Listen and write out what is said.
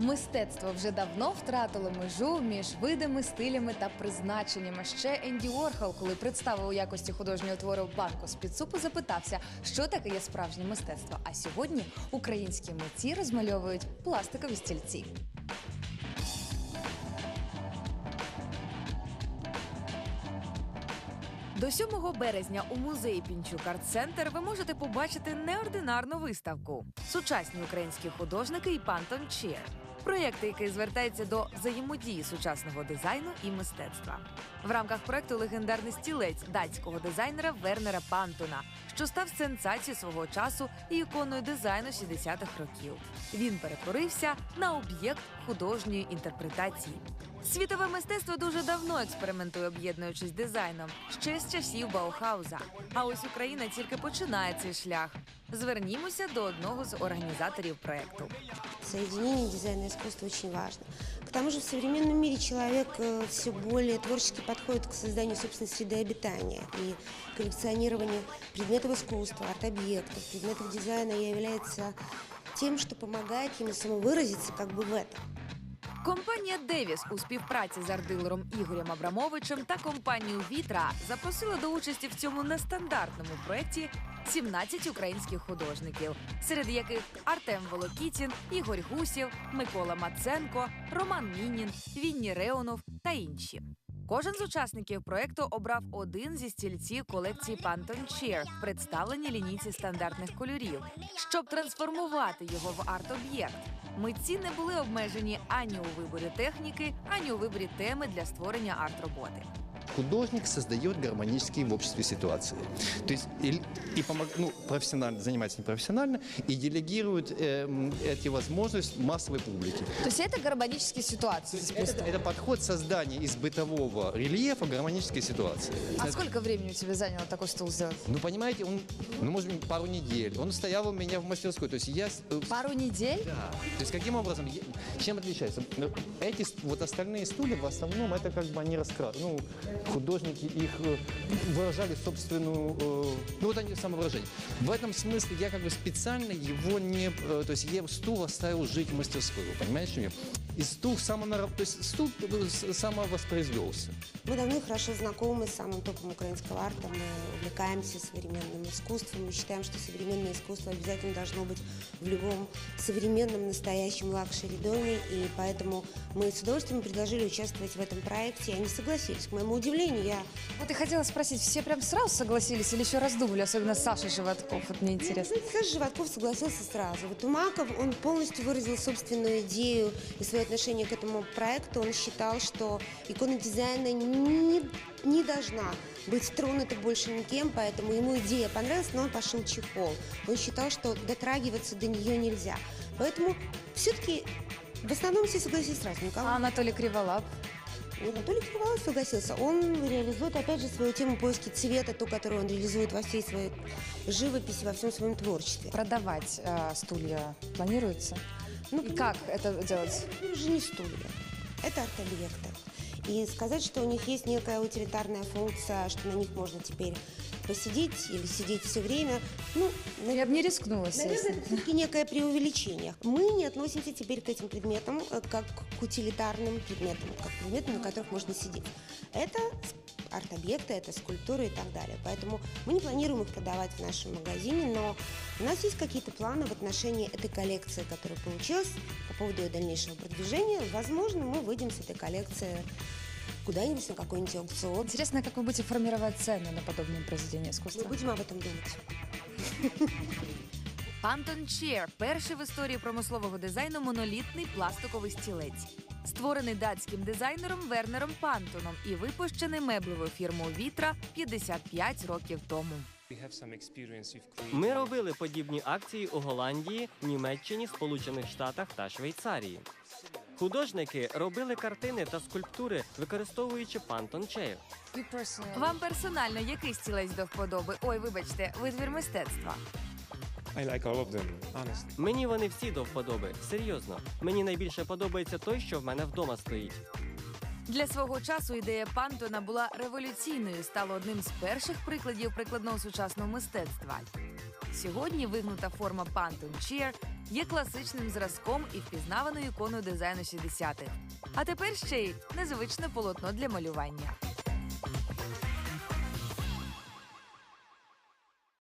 Мистецтво вже давно втратило межу між видами, стилями та призначеннями. Ще Енді Уорхол, коли представив у якості художнього твору банку з під супу, запитався, що таке є справжнє мистецтво. А сьогодні українські митці розмальовують пластикові стільці. До 7 березня у музеї Пінчук Арт-Центр ви можете побачити неординарну виставку Сучасні українські художники і Пантон Чір. Проєкт, який звертається до взаємодії сучасного дизайну і мистецтва. В рамках проекту легендарний стілець датського дизайнера Вернера Пантона, що став сенсацією свого часу і іконою дизайну 60-х років. Він перетворився на об'єкт художньої інтерпретації. Світове мистецтво дуже давно експериментує, об'єднуючись дизайном ще з часів Баухауза. А ось Україна тільки починає цей шлях. Звернімося до одного з організаторів проекту. Соединение дизайна и искусства очень важно. К тому же в современном мире человек все более творчески подходит к созданию собственной среды обитания. И коллекционирование предметов искусства, арт-объектов, предметов дизайна является тем, что помогает ему самовыразиться как бы в этом. Компанія Девіс у співпраці з арт-дилером Ігорем Абрамовичем та компанією Вітра запросила до участі в цьому нестандартному проєкті 17 українських художників, серед яких Артем Волокітін, Ігор Гусєв, Микола Маценко, Роман Мінін, Вінні Реонов та інші. Кожен з учасників проекту обрав один зі стільців колекції Pantone Chair, представлені лінійці стандартних кольорів, щоб трансформувати його в арт-об'єкт. Митці не були обмежені ані у виборі техніки, ані у виборі теми для створення арт-роботи. Художник создает гармонические в обществе ситуации. То есть и, и помог, ну, профессионально, занимается непрофессионально и делегирует эм, эти возможности массовой публике. То есть это гармонические ситуации Это, это подход создания из бытового рельефа гармонической ситуации. А Это- сколько времени у тебя заняло такой стул сделать? Ну, понимаете, он, ну, может быть, пару недель. Он стоял у меня в мастерской. То есть я... э, Пару недель? Да. То есть каким образом, чем отличается? Ну, Эти, вот остальные стулья, в основном, это как бы они раскрас... Ну, художники их э, выражали собственную... э, ну, вот они самовыражение. В этом смысле я как бы специально его не... э, то есть я стул оставил жить в понимаете, что я? И стул самонараб... То есть стул самовоспроизвелся. Мы давно хорошо знакомы с самым топом украинского арта. Мы увлекаемся современным искусством. Мы считаем, что современное искусство обязательно должно быть в любом современном, настоящем лакшери-доме. И поэтому мы с удовольствием предложили участвовать в этом проекте. И они согласились. К моему удивлению, я Вот и хотела спросить, все прям сразу согласились или еще раздумали, особенно Саша Животков? Вот мне интересно. Знаете, Саша Животков согласился сразу. Вот Умаков, он полностью выразил собственную идею и свое отношение к этому проекту. Он считал, что икона дизайна не, не должна быть тронута больше никем, поэтому ему идея понравилась, но он пошел чехол. Он считал, что дотрагиваться до нее нельзя. Поэтому все-таки в основном все согласились сразу. Никого А Анатолий Криволап? вот Анатолий Криволап согласился. Он реализует, опять же, свою тему поиски цвета, ту, которую он реализует во всей своей живописи, во всем своем творчестве. Продавать э, стулья планируется? Ну, И как это делать? Это же не стулья, это арт-объекты. И сказать, что у них есть некая утилитарная функция, что на них можно теперь посидеть или сидеть все время, ну, Я бы не рискнула Наверное, это все-таки некое преувеличение. Мы не относимся теперь к этим предметам э, как к утилитарным предметам, как к предметам, на которых можно сидеть. Это арт-объекты, это скульптуры и так далее. Поэтому мы не планируем их продавать в нашем магазине, но у нас есть какие-то планы в отношении этой коллекции, которая получилась по поводу ее дальнейшего продвижения. Возможно, мы выйдем с этой коллекции куда-нибудь на какой-нибудь аукцион. Интересно, как вы будете формировать цену на подобные произведения Мы искусства? будем об этом думать. Pantone Chair – перший в історії промислового дизайну монолітний пластиковий стілець. Створений датським дизайнером Вернером Пантоном і випущений меблевою фірмою Вітра 55 років тому. Ми робили подібні акції у Голландії, Німеччині, Сполучених Штатах та Швейцарії. Художники робили картини та скульптури, використовуючи Pantone Chair. Вам персонально який стілець до вподоби? Ой, вибачте, витвір мистецтва. I like all of them, honestly. Мені вони всі до вподоби. Серйозно. Мені найбільше подобається той, що в мене вдома стоїть. Для свого часу ідея Пантона була революційною, стала одним з перших прикладів прикладного сучасного мистецтва. Сьогодні вигнута форма Pantone Cheer є класичним зразком і впізнаваною іконою дизайну 60-х. А тепер ще й незвичне полотно для малювання.